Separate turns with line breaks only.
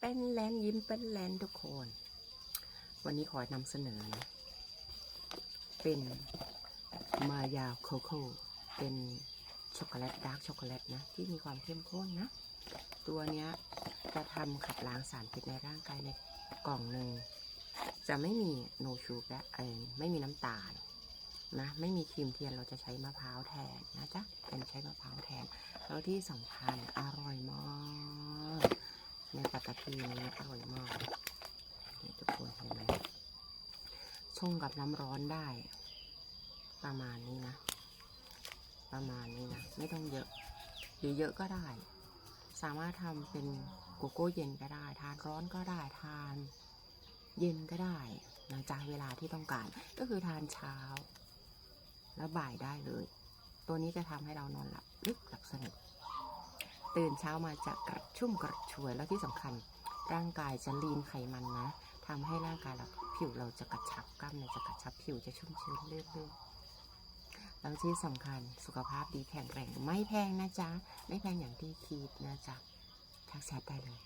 เป็นแลนยิ้มเป็นแลนทุกคน วันนี้ขอนำเสนอนะเป็นมายาโคโค่เป็นช็อกโกแลตดาร์กช็อกโกแลตนะ ที่มีความเข้มข้นนะ ตัวเนี้ยจะทำขับล้างสารพิษในร่างกายในกล่องหนึ่งจะไม่มีโนชูและไม่มีน้ำตาลนะไม่มีครีมเทียนเราจะใช้มะพร้าวแทนนะจ๊ะเป็นใช้มะพร้าวแทนแล้วที่สำคัญอร่อยมาก ปัตตภีนี้อร่อยมากนี่ทุกคนเห็นไหมชงกับน้ำร้อนได้ ประมาณนี้นะ ประมาณนี้นะ ไม่ต้องเยอะ หรือเยอะก็ได้ สามารถทำเป็นโกโก้เย็นก็ได้ ทานร้อนก็ได้ทานเย็นก็ได้นะจ๊ะเวลาที่ต้องการก็คือทานเช้า แล้วบ่ายได้เลย ตัวนี้จะทำให้เรานอนหลับลึกหลับสนิท ตื่นเช้ามาจะกระชุ่มกระชวยแล้วที่สำคัญ ร่างกายจะลีนไขมันนะทำให้ร่างกายเราผิวเราจะกระชับกล้ามเนื้อจะกระชับผิวจะชุ่มชื้นเรื่อยๆแล้วที่สำคัญสุขภาพดีแข็งแรงไม่แพงนะจ๊ะ ไม่แพงอย่างที่คิดนะจ๊ะทักแชทได้เลย